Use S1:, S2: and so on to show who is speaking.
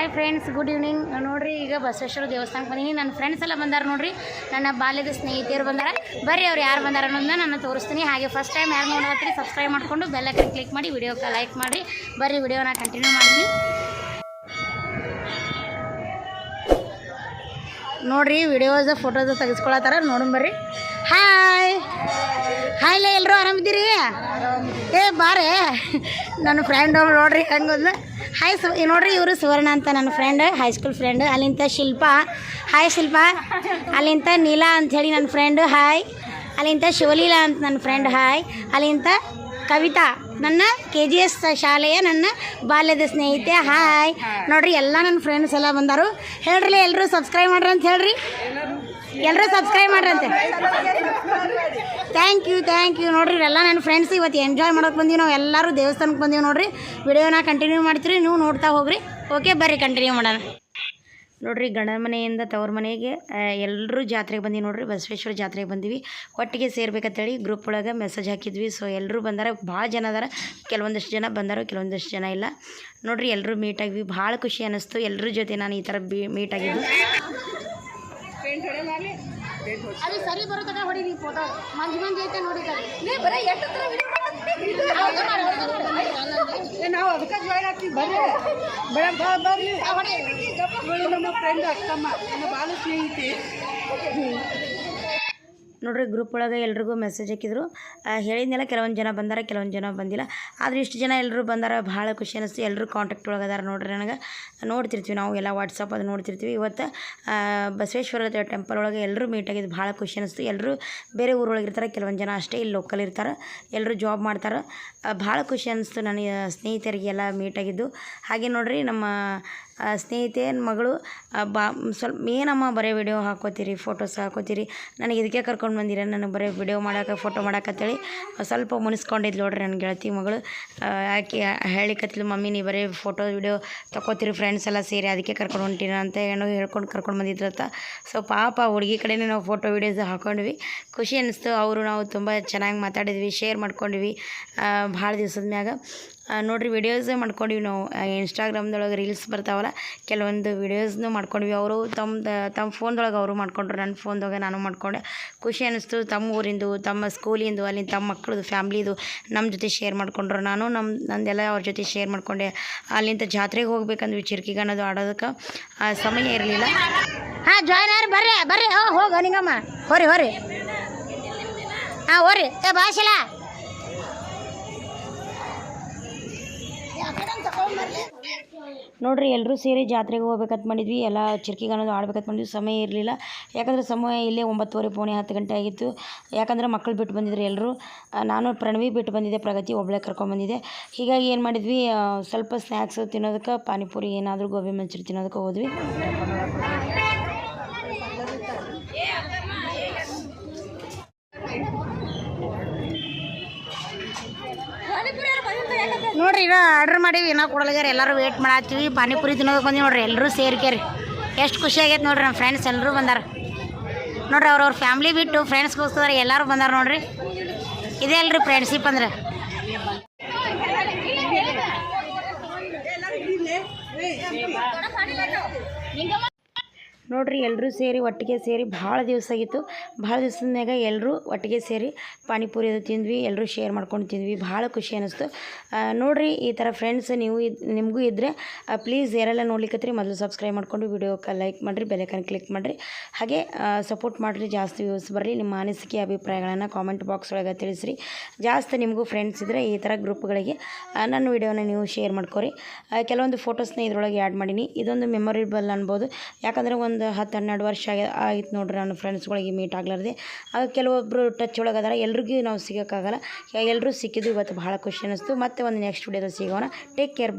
S1: Hi friends good evening ನೋಡ್ರಿ, ಈಗ ಬಸವೇಶ್ವರ ದೇವಸ್ಥಾನಕ್ಕೆ ಬಂದೀನಿ. ನನ್ನ ಫ್ರೆಂಡ್ಸ್ ಎಲ್ಲ ಬಂದಾರ ನೋಡ್ರಿ. ನನ್ನ ಬಾಲ್ಯದ ಸ್ನೇಹಿತರು ಬಂದಾರ. ಬರ್ರಿ ಅವ್ರು ಯಾರು ಬಂದಾರ ಅನ್ನೋದನ್ನ ನಾನು ತೋರಿಸ್ತೀನಿ. ಹಾಗೆ ಫಸ್ಟ್ ಟೈಮ್ ಯಾರು ನೋಡತ್ತೀರಿ ಸಬ್ಸ್ಕ್ರೈಬ್ ಮಾಡಿಕೊಂಡು ಬೆಲ್ಲಕ್ಕೆ ಕ್ಲಿಕ್ ಮಾಡಿ ವಿಡಿಯೋಕ್ಕೆ ಲೈಕ್ ಮಾಡಿ ಬರ್ರಿ ವಿಡಿಯೋನ ಕಂಟಿನ್ಯೂ ಮಾಡ್ತೀನಿ. ನೋಡ್ರಿ ವಿಡಿಯೋಸ್ ಫೋಟೋಸ್ ತೆಗೆಸ್ಕೊಳತ್ತಾರ. ನೋಡೋಣ ಬರ್ರಿ. ಹಾಯ್ ಲೇ ಎಲ್ಲರೂ ಆರಾಮಿದ್ದೀರಿ? ಏ, ಬಾರೆ. ನನ್ನ ಫ್ರೆಂಡ್ ನೋಡ್ರಿ, ಹೆಂಗೆ ಹಾಯ್ ಸು ನೋಡ್ರಿ, ಇವರು ಸುವರ್ಣ ಅಂತ ನನ್ನ ಫ್ರೆಂಡ್ ಹೈಸ್ಕೂಲ್ ಫ್ರೆಂಡ್ ಅಲ್ಲಿಂದ ಶಿಲ್ಪ. ಹಾಯ್ ಶಿಲ್ಪ. ಅಲ್ಲಿಂದ ನೀಲಾ ಅಂಥೇಳಿ ನನ್ನ ಫ್ರೆಂಡ್ ಹಾಯ್ ಅಲ್ಲಿಂದ ಶಿವಲೀಲಾ ಅಂತ ನನ್ನ ಫ್ರೆಂಡ್ ಹಾಯ್ ಅಲ್ಲಿಂದ ಕವಿತಾ. ನನ್ನ ಕೆ ಜಿ ಎಸ್ ಶಾಲೆಯ ನನ್ನ ಬಾಲ್ಯದ ಸ್ನೇಹಿತೆ. ಹಾಯ್ ನೋಡ್ರಿ ಎಲ್ಲ ನನ್ನ ಫ್ರೆಂಡ್ಸ್ ಎಲ್ಲ ಬಂದರು. ಹೇಳ್ರಿ ಎಲ್ಲರೂ ಸಬ್ಸ್ಕ್ರೈಬ್ ಮಾಡ್ರಿ ಅಂತ ಹೇಳ್ರಿ. ಎಲ್ಲರೂ ಸಬ್ಸ್ಕ್ರೈಬ್ ಮಾಡ್ರಂತೆ ಥ್ಯಾಂಕ್ ಯು ಥ್ಯಾಂಕ್ ಯು ನೋಡ್ರಿ ಎಲ್ಲ ನನ್ನ ಫ್ರೆಂಡ್ಸ್ ಇವತ್ತು ಎಂಜಾಯ್ ಮಾಡೋಕೆ ಬಂದೀವಿ. ನಾವು ಎಲ್ಲರೂ ದೇವಸ್ಥಾನಕ್ಕೆ ಬಂದೀವಿ ನೋಡ್ರಿ. ವಿಡಿಯೋನ ಕಂಟಿನ್ಯೂ ಮಾಡ್ತೀರಿ ನೀವು ನೋಡ್ತಾ ಹೋಗ್ರಿ. ಓಕೆ ಬರ್ರಿ ಕಂಟಿನ್ಯೂ ಮಾಡೋಣ. ನೋಡ್ರಿ ಗಂಡನ ಮನೆಯಿಂದ ತವ್ರ ಮನೆಗೆ ಎಲ್ಲರೂ ಜಾತ್ರೆಗೆ ಬಂದೀವಿ ನೋಡ್ರಿ, ಬಸವೇಶ್ವರ ಜಾತ್ರೆಗೆ ಬಂದೀವಿ. ಒಟ್ಟಿಗೆ ಸೇರ್ಬೇಕಂತೇಳಿ ಗ್ರೂಪ್ ಒಳಗೆ ಮೆಸೇಜ್ ಹಾಕಿದ್ವಿ. ಸೊ ಎಲ್ಲರೂ ಬಂದಾರ, ಭಾಳ ಜನ ಅದಾರ. ಕೆಲವೊಂದಷ್ಟು ಜನ ಬಂದಾರ, ಕೆಲವೊಂದಷ್ಟು ಜನ ಇಲ್ಲ. ನೋಡ್ರಿ ಎಲ್ಲರೂ ಮೀಟ್ ಆಗಿವಿ ಭಾಳ ಖುಷಿ ಅನ್ನಿಸ್ತು ಎಲ್ಲರ ಜೊತೆ ನಾನು ಈ ಥರ ಬಿ ಮೀಟ್ ಆಗಿದ್ದು. ಸರಿ ಹೊಡಿರಿ ಫೋಟೋ ಮಂಜು ಮಂಜು ಐತೆ ನೋಡಿ
S2: ಅದಕ್ಕೆ ಜಾಯ್ನ್ ಆಗ್ತೀವಿ ಬರ್ರಿ ಮೇಡಮ್ ಬರ್ರಿ ನೋಡಿ ನಮ್ಮ ಫ್ರೆಂಡ್ ಅಕ್ಕಮ್ಮ ನಮ್ಮ ಬಾಲ ಸ್ನೇಹಿತೆ
S1: ನೋಡ್ರಿ ಗ್ರೂಪ್ ಒಳಗೆ ಎಲ್ರಿಗೂ ಮೆಸೇಜ್ ಹಾಕಿದ್ರು. ಹೇಳಿದ್ನೆಲ್ಲ ಕೆಲವೊಂದು ಜನ ಬಂದಾರ, ಕೆಲವೊಂದು ಜನ ಬಂದಿಲ್ಲ. ಆದ್ರೆ ಇಷ್ಟು ಜನ ಎಲ್ಲರೂ ಬಂದಾರ, ಭಾಳ ಖುಷಿ ಅನಿಸ್ತು. ಎಲ್ಲರೂ ಕಾಂಟ್ಯಾಕ್ಟ್ ಒಳಗೆ ಅದಾರ ನೋಡ್ರಿ ನನಗೆ. ನೋಡ್ತಿರ್ತೀವಿ ನಾವು ಎಲ್ಲ ವಾಟ್ಸಪ್ ಅದು ನೋಡ್ತಿರ್ತೀವಿ. ಇವತ್ತು ಬಸವೇಶ್ವರ ಟೆಂಪಲ್ ಒಳಗೆ ಎಲ್ಲರೂ ಮೀಟ್ ಆಗಿದ್ದು ಭಾಳ ಖುಷಿ ಅನಿಸ್ತು. ಎಲ್ಲರೂ ಬೇರೆ ಊರೊಳಗೆ ಇರ್ತಾರೆ, ಕೆಲವೊಂದು ಜನ ಅಷ್ಟೇ ಇಲ್ಲಿ ಲೋಕಲ್ ಇರ್ತಾರೆ. ಎಲ್ಲರೂ ಜಾಬ್ ಮಾಡ್ತಾರೆ. ಭಾಳ ಖುಷಿ ಅನಿಸ್ತು ನನಗೆ, ಸ್ನೇಹಿತರಿಗೆಲ್ಲ ಮೀಟ್ ಆಗಿದ್ದು. ಹಾಗೆ ನೋಡ್ರಿ ನಮ್ಮ ಸ್ನೇಹಿತೆ, ಮಗಳು ಬಾ, ಸ್ವಲ್ಪ ಏನಮ್ಮ ಬರೀ ವಿಡಿಯೋ ಹಾಕೋತೀರಿ ಫೋಟೋಸ್ ಹಾಕೋತೀರಿ. ನನಗೆ ಇದಕ್ಕೆ ಕರ್ಕೊಂಡು ಬಂದಿರ, ನನಗೆ ಬರೀ ವಿಡಿಯೋ ಮಾಡೋಕೆ ಫೋಟೋ ಮಾಡಕ್ಕಂತೇಳಿ ಸ್ವಲ್ಪ ಮುನಿಸ್ಕೊಂಡಿದ್ಲು ನೋಡ್ರಿ ನನ್ನ ಗೆಳತಿ ಮಗಳು. ಆಕೆ ಹೇಳಿಕತ್ಲು ಮಮ್ಮಿ, ನೀ ಬರೀ ಫೋಟೋ ವಿಡಿಯೋ ತಗೋತೀರಿ ಫ್ರೆಂಡ್ಸ್ ಎಲ್ಲ ಸೇರಿ, ಅದಕ್ಕೆ ಕರ್ಕೊಂಡು ಹೊಂಟೀನ ಅಂತ ಏನು ಹೇಳ್ಕೊಂಡು ಕರ್ಕೊಂಡು ಬಂದಿದ್ರತ್ತ. ಸೊ, ಪಾಪ ಹುಡುಗಿ ಕಡೆನೇ ನಾವು ಫೋಟೋ ವಿಡಿಯೋಸ್ ಹಾಕೊಂಡ್ವಿ. ಖುಷಿ ಅನ್ನಿಸ್ತು ಅವರು ನಾವು ತುಂಬ ಚೆನ್ನಾಗಿ ಮಾತಾಡಿದ್ವಿ ಶೇರ್ ಮಾಡ್ಕೊಂಡ್ವಿ ಭಾಳ ದಿವಸದ ಮ್ಯಾಗ. ನೋಡ್ರಿ ವಿಡಿಯೋಸ್ ಮಾಡ್ಕೊಂಡಿವಿ ನಾವು. ಇನ್ಸ್ಟಾಗ್ರಾಮ್ದೊಳಗೆ ರೀಲ್ಸ್ ಬರ್ತಾವಲ್ಲ ಕೆಲವೊಂದು ವಿಡಿಯೋಸ್ನು ಮಾಡ್ಕೊಂಡ್ವಿ. ಅವರು ತಮ್ಮ ತಮ್ಮ ಫೋನ್ದೊಳಗೆ ಅವರು ಮಾಡ್ಕೊಂಡ್ರು. ನನ್ನ ಫೋನ್ದಾಗ ನಾನು ಮಾಡ್ಕೊಂಡೆ. ಖುಷಿ ಅನ್ನಿಸ್ತು ತಮ್ಮ ಊರಿಂದು ತಮ್ಮ ಸ್ಕೂಲಿಂದು ಅಲ್ಲಿ ತಮ್ಮ ಮಕ್ಕಳದು ಫ್ಯಾಮ್ಲಿದು ನಮ್ಮ ಜೊತೆ ಶೇರ್ ಮಾಡ್ಕೊಂಡ್ರು. ನಾನು ನಮ್ಮ ನಂದೆಲ್ಲ ಅವ್ರ ಜೊತೆ ಶೇರ್ ಮಾಡ್ಕೊಂಡೆ. ಅಲ್ಲಿಂದ ಜಾತ್ರೆಗೆ ಹೋಗ್ಬೇಕಂದ್ವಿ ಚಿರ್ಕಿಗನ್ನೋದು ಆಡೋದಕ್ಕೆ ಆ, ಸಮಯ ಇರಲಿಲ್ಲ. ಹಾಂ ಜಾಯ್ನ್ ಆರಿ ಬರ್ರಿ ಬರ್ರಿ. ಹೋಗ ನಿಂಗಮ್ಮ. ಹೋರಿ ಹೋರಿ. ಹಾಂ ಹೋರಿ. ಏ ಭಾಷಿಲ್ಲ ನೋಡ್ರಿ ಎಲ್ಲರೂ ಸೇರಿ ಜಾತ್ರೆಗೆ ಹೋಗ್ಬೇಕಂತ ಮಾಡಿದ್ವಿ. ಎಲ್ಲ ಚಿರ್ಕಿಗಾನದು ಆಡ್ಬೇಕಂತ ಮಾಡಿದ್ವಿ. ಸಮಯ ಇರಲಿಲ್ಲ. ಯಾಕಂದರೆ ಸಮಯ ಇಲ್ಲೇ ಒಂಬತ್ತುವರೆ, ಪೋಣೆ ಹತ್ತು ಗಂಟೆ ಆಗಿತ್ತು. ಯಾಕಂದ್ರೆ ಮಕ್ಕಳು ಬಿಟ್ಟು ಬಂದಿದ್ರು ಎಲ್ಲರೂ ನಾನು ಪ್ರಣವಿ ಬಿಟ್ಟು ಬಂದಿದ್ದೆ, ಪ್ರಗತಿ ಒಬ್ಬಳೆ ಕರ್ಕೊಂಡ್ಬಂದಿದ್ದೆ ಹೀಗಾಗಿ ಏನು ಮಾಡಿದ್ವಿ ಸ್ವಲ್ಪ ಸ್ನ್ಯಾಕ್ಸ್ ತಿನ್ನೋದಕ್ಕೆ, ಪಾನಿಪುರಿ ಏನಾದರೂ, ಗೋಬಿ ಮಂಚೂರಿ ತಿನ್ನೋದಕ್ಕೆ ಹೋದ್ವಿ. ನೋಡ್ರಿ ಈಗ ಆರ್ಡ್ರ್ ಮಾಡೀವಿ, ಇನ್ನೂ ಕೊಡಲಿಗಾರ, ಎಲ್ಲರೂ ವೇಟ್ ಮಾಡತ್ತೀವಿ. ಪಾನಿಪುರಿ ತಿನ್ನೋದಕ್ಕೆ ಬಂದೀವಿ ನೋಡ್ರಿ ಎಲ್ಲರೂ ಸೇರ್ಕೇರಿ. ಎಷ್ಟು ಖುಷಿ ಆಗೈತೆ ನೋಡ್ರಿ ನಮ್ಮ ಫ್ರೆಂಡ್ಸ್ ಎಲ್ಲರೂ ಬಂದಾರ. ನೋಡ್ರಿ, ಅವ್ರವ್ರ ಫ್ಯಾಮ್ಲಿ ಬಿಟ್ಟು ಫ್ರೆಂಡ್ಸ್ಗೋಸ್ಕರ ಎಲ್ಲರೂ ಬಂದಾರ ನೋಡ್ರಿ. ಇದೇ ಅಲ್ರಿ ಫ್ರೆಂಡ್ಶಿಪ್ ಅಂದ್ರೆ. ನೋಡ್ರಿ ಎಲ್ಲರೂ ಸೇರಿ ಒಟ್ಟಿಗೆ ಸೇರಿ ಭಾಳ ದಿವಸ ಆಗಿತ್ತು. ಭಾಳ ದಿವಸದ ಎಲ್ಲರೂ ಒಟ್ಟಿಗೆ ಸೇರಿ ಪಾನಿಪುರಿ ಅದು ತಿಂದ್ವಿ ಎಲ್ಲರೂ ಶೇರ್ ಮಾಡ್ಕೊಂಡು ತಿಂದ್ವಿ. ಭಾಳ ಖುಷಿ ಅನ್ನಿಸ್ತು ನೋಡಿರಿ, ಈ ಥರ ಫ್ರೆಂಡ್ಸ್ ನೀವು ನಿಮಗೂ ಇದ್ದರೆ ಪ್ಲೀಸ್ ಯಾರೆಲ್ಲ ನೋಡ್ಲಿಕ್ಕತ್ರಿ ಮೊದಲು ಸಬ್ಸ್ಕ್ರೈಬ್ ಮಾಡ್ಕೊಂಡು ವಿಡಿಯೋಕ್ಕೆ ಲೈಕ್ ಮಾಡಿರಿ ಬೆಲೆಕನ್ ಕ್ಲಿಕ್ ಮಾಡಿರಿ. ಹಾಗೆ ಸಪೋರ್ಟ್ ಮಾಡಿರಿ, ಜಾಸ್ತಿ ವ್ಯೂಸ್ ಬರಲಿ, ನಿಮ್ಮ ಅನಿಸಿಕೆ, ಅಭಿಪ್ರಾಯಗಳನ್ನು ಕಾಮೆಂಟ್ ಬಾಕ್ಸ್ ಒಳಗೆ ತಿಳಿಸ್ರಿ. ಜಾಸ್ತಿ ನಿಮಗೂ ಫ್ರೆಂಡ್ಸ್ ಇದ್ದರೆ ಈ ಥರ ಗ್ರೂಪ್ಗಳಿಗೆ ನನ್ನ ವಿಡಿಯೋನ ನೀವು ಶೇರ್ ಮಾಡ್ಕೋರಿ. ಕೆಲವೊಂದು ಫೋಟೋಸ್ನ ಇದರೊಳಗೆ ಆ್ಯಡ್ ಮಾಡೀನಿ. ಇದೊಂದು ಮೆಮೊರಿಬಲ್ ಅನ್ಬೋದು. ಯಾಕಂದರೆ ಒಂದು ಹತ್ತು ಹನ್ನೆರಡು ವರ್ಷ ಆಗಿ ಆಯ್ತು ನೋಡ್ರಿ ನನ್ನ ಫ್ರೆಂಡ್ಸ್ಗಳಿಗೆ ಮೀಟ್ ಆಗ್ಲಾರ್ದೆ. ಆಗ ಕೆಲವೊಬ್ಬರು ಟಚ್ ಒಳಗೆ ಅದಾರ ಎಲ್ರಿಗೂ ನಾವು ಸಿಗೋಕ್ಕಾಗಲ್ಲ. ಎಲ್ಲರೂ ಸಿಕ್ಕಿದ್ದು ಇವತ್ತು ಭಾಳ ಖುಷಿ ಅನ್ನಿಸ್ತು ಮತ್ತೆ ಒಂದು ನೆಕ್ಸ್ಟ್ ವಿಡಿಯೋದಲ್ಲಿ ಸಿಗೋಣ. Take care bye